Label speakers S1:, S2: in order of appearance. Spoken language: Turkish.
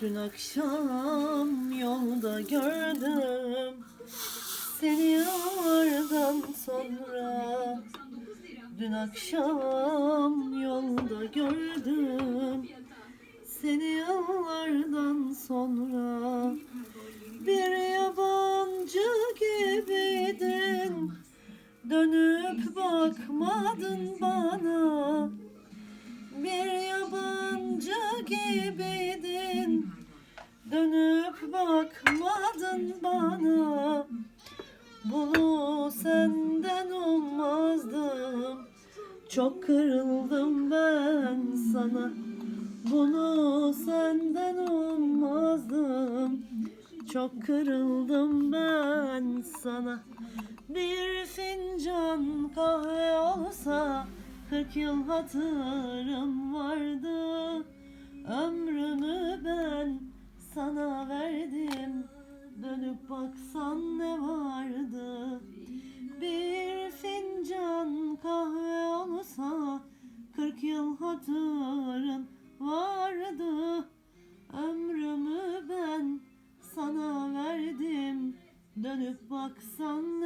S1: Dün akşam yolda gördüm Seni yıllardan sonra. Dün akşam yolda gördüm Seni yıllardan sonra. Bir yabancı gibiydin. Dönüp bakmadın bana Dönüp bakmadın bana. Bunu senden ummazdım Çok kırıldım ben sana. Bunu senden ummazdım Çok kırıldım ben sana. Bir fincan kahve olsa Kırk yıl hatırım vardı baksan ne vardı? Bir fincan kahve olsa Kırk yıl hatırın vardı. Ömrümü ben sana verdim. Dönüp baksan